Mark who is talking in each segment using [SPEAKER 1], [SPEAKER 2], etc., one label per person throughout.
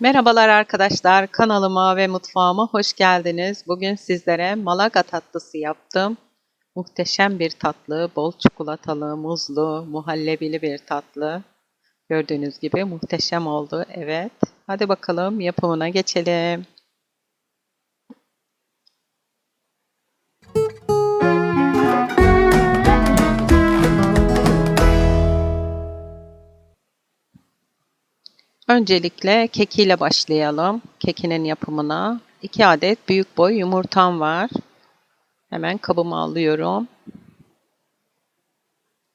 [SPEAKER 1] Merhabalar arkadaşlar, kanalıma ve mutfağıma hoş geldiniz. Bugün sizlere Malaga tatlısı yaptım. Muhteşem bir tatlı, bol çikolatalı, muzlu, muhallebili bir tatlı. Gördüğünüz gibi muhteşem oldu. Evet, hadi bakalım yapımına geçelim. Öncelikle kekiyle başlayalım. Kekinin yapımına. 2 adet büyük boy yumurtam var. Hemen kabıma alıyorum.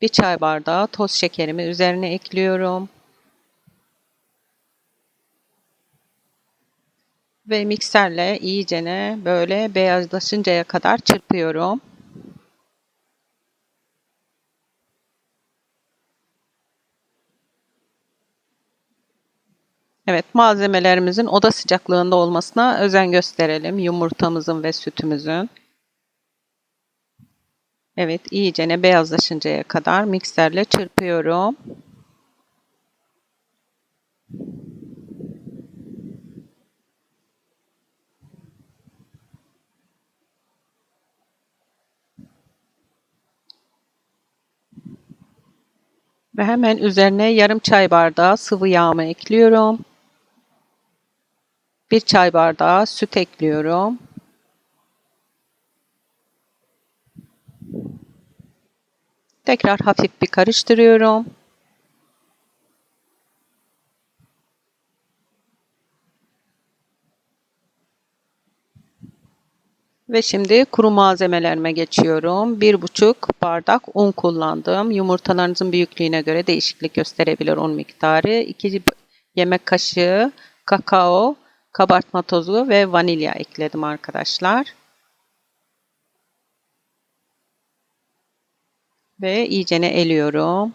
[SPEAKER 1] Bir çay bardağı toz şekerimi üzerine ekliyorum. Ve mikserle iyicene böyle beyazlaşıncaya kadar çırpıyorum. Evet, malzemelerimizin oda sıcaklığında olmasına özen gösterelim. Yumurtamızın ve sütümüzün. Evet, iyicene beyazlaşıncaya kadar mikserle çırpıyorum. Ve hemen üzerine yarım çay bardağı sıvı yağımı ekliyorum. Bir çay bardağı süt ekliyorum. Tekrar hafif bir karıştırıyorum. Ve şimdi kuru malzemelerime geçiyorum. Bir buçuk bardak un kullandım. Yumurtalarınızın büyüklüğüne göre değişiklik gösterebilir un miktarı. 2 yemek kaşığı kakao, kabartma tozu ve vanilya ekledim arkadaşlar. Ve iyicene eliyorum.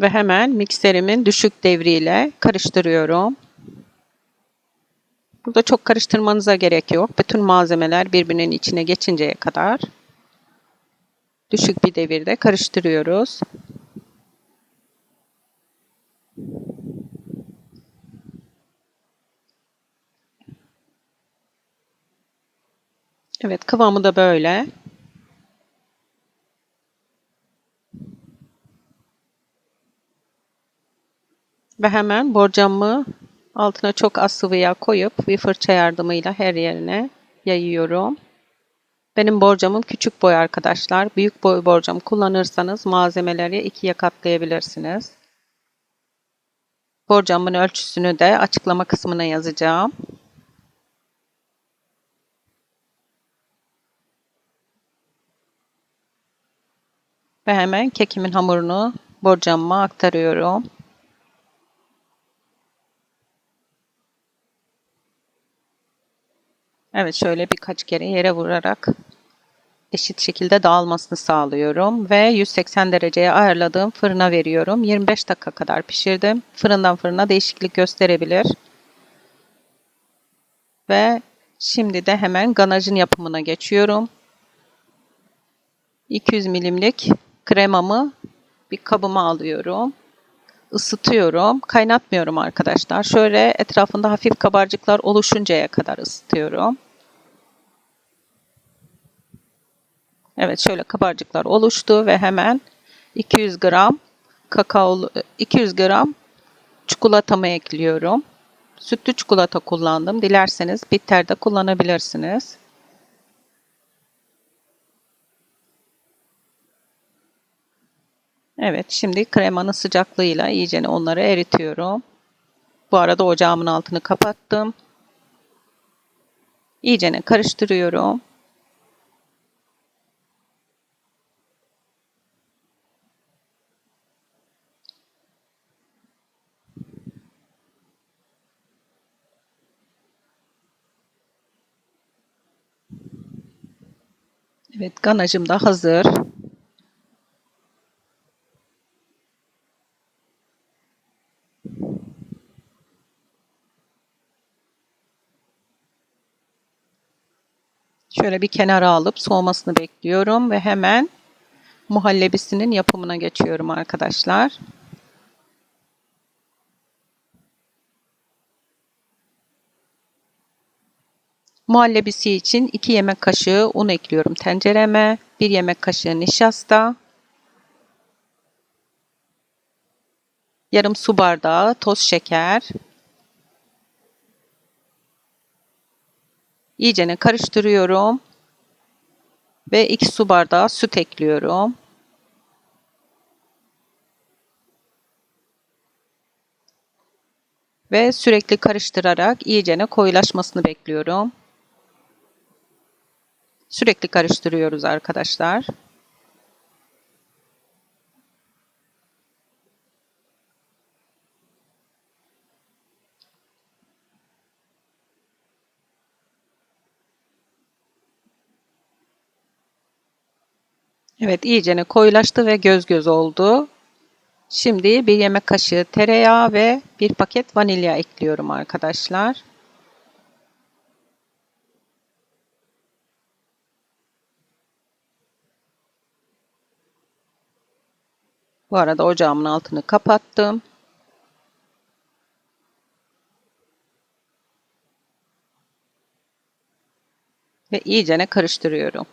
[SPEAKER 1] Ve hemen mikserimin düşük devriyle karıştırıyorum. Burada çok karıştırmanıza gerek yok. Bütün malzemeler birbirinin içine geçinceye kadar düşük bir devirde karıştırıyoruz. Evet kıvamı da böyle. Ve hemen borcamımı altına çok az sıvı yağ koyup bir fırça yardımıyla her yerine yayıyorum. Benim borcamım küçük boy arkadaşlar. Büyük boy borcam kullanırsanız malzemeleri ikiye katlayabilirsiniz. Borcamın ölçüsünü de açıklama kısmına yazacağım. Ve hemen kekimin hamurunu borcamıma aktarıyorum. Evet şöyle birkaç kere yere vurarak eşit şekilde dağılmasını sağlıyorum ve 180 dereceye ayarladığım fırına veriyorum. 25 dakika kadar pişirdim. Fırından fırına değişiklik gösterebilir. Ve şimdi de hemen ganajın yapımına geçiyorum. 200 milimlik kremamı bir kabıma alıyorum. Isıtıyorum. Kaynatmıyorum arkadaşlar. Şöyle etrafında hafif kabarcıklar oluşuncaya kadar ısıtıyorum. Evet şöyle kabarcıklar oluştu ve hemen 200 gram kakao 200 gram çikolatamı ekliyorum. Sütlü çikolata kullandım. Dilerseniz bitter de kullanabilirsiniz. Evet şimdi kremanın sıcaklığıyla iyice onları eritiyorum. Bu arada ocağımın altını kapattım. İyice karıştırıyorum. Evet ganajım da hazır. Şöyle bir kenara alıp soğumasını bekliyorum ve hemen muhallebisinin yapımına geçiyorum arkadaşlar. Muhallebisi için 2 yemek kaşığı un ekliyorum tencereme. 1 yemek kaşığı nişasta. Yarım su bardağı toz şeker. İyicene karıştırıyorum. Ve 2 su bardağı süt ekliyorum. Ve sürekli karıştırarak iyicene koyulaşmasını bekliyorum. Sürekli karıştırıyoruz arkadaşlar. Evet iyicene koyulaştı ve göz göz oldu. Şimdi bir yemek kaşığı tereyağı ve bir paket vanilya ekliyorum arkadaşlar. Bu arada ocağımın altını kapattım. Ve iyicene karıştırıyorum.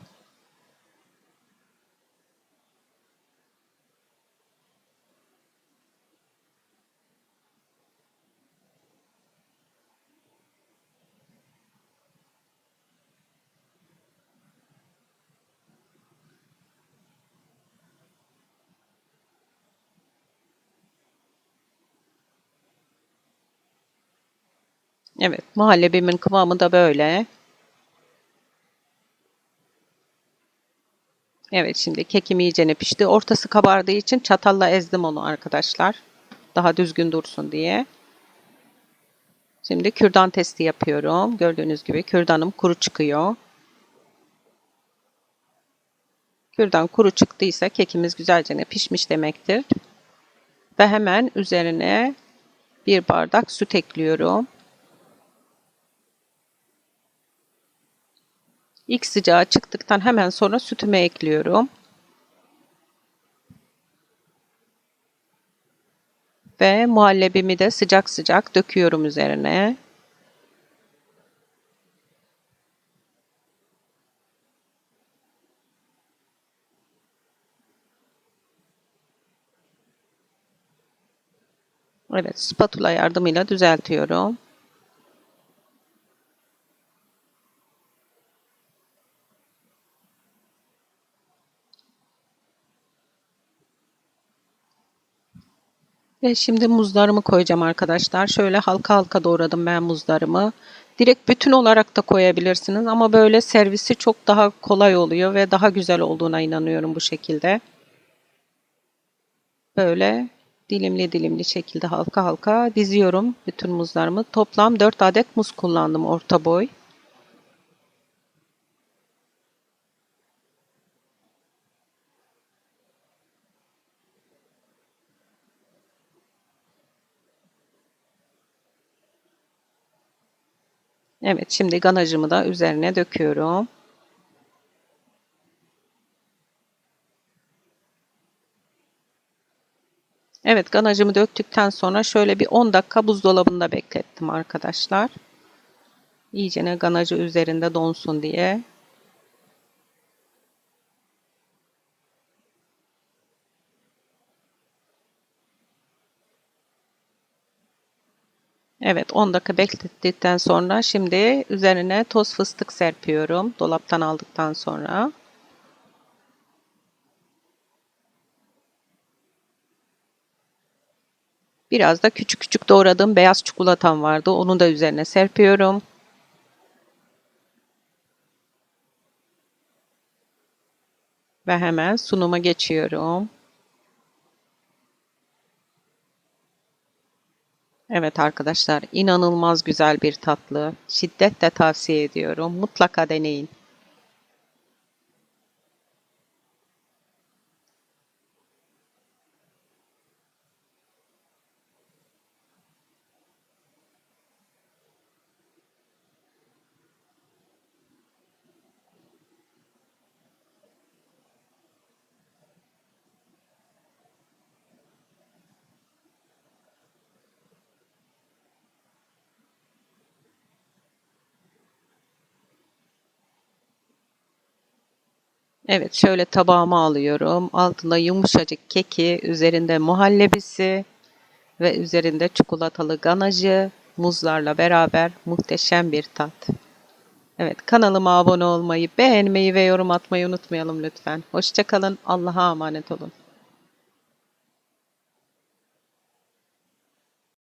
[SPEAKER 1] Evet, muhallebimin kıvamı da böyle. Evet, şimdi kekim iyicene pişti. Ortası kabardığı için çatalla ezdim onu arkadaşlar. Daha düzgün dursun diye. Şimdi kürdan testi yapıyorum. Gördüğünüz gibi kürdanım kuru çıkıyor. Kürdan kuru çıktıysa kekimiz güzelce pişmiş demektir. Ve hemen üzerine bir bardak süt ekliyorum. İlk sıcağı çıktıktan hemen sonra sütümü ekliyorum. Ve muhallebimi de sıcak sıcak döküyorum üzerine. Evet, spatula yardımıyla düzeltiyorum. Ve şimdi muzlarımı koyacağım arkadaşlar. Şöyle halka halka doğradım ben muzlarımı. Direkt bütün olarak da koyabilirsiniz ama böyle servisi çok daha kolay oluyor ve daha güzel olduğuna inanıyorum bu şekilde. Böyle dilimli dilimli şekilde halka halka diziyorum bütün muzlarımı. Toplam 4 adet muz kullandım orta boy. Evet şimdi ganajımı da üzerine döküyorum. Evet ganajımı döktükten sonra şöyle bir 10 dakika buzdolabında beklettim arkadaşlar. İyicene ganajı üzerinde donsun diye. Evet 10 dakika beklettikten sonra şimdi üzerine toz fıstık serpiyorum dolaptan aldıktan sonra. Biraz da küçük küçük doğradığım beyaz çikolatam vardı. Onu da üzerine serpiyorum. Ve hemen sunuma geçiyorum. Evet arkadaşlar inanılmaz güzel bir tatlı. Şiddetle tavsiye ediyorum. Mutlaka deneyin. Evet, şöyle tabağıma alıyorum. Altında yumuşacık keki, üzerinde muhallebisi ve üzerinde çikolatalı ganajı, muzlarla beraber muhteşem bir tat. Evet, kanalıma abone olmayı, beğenmeyi ve yorum atmayı unutmayalım lütfen. Hoşçakalın, Allah'a emanet olun.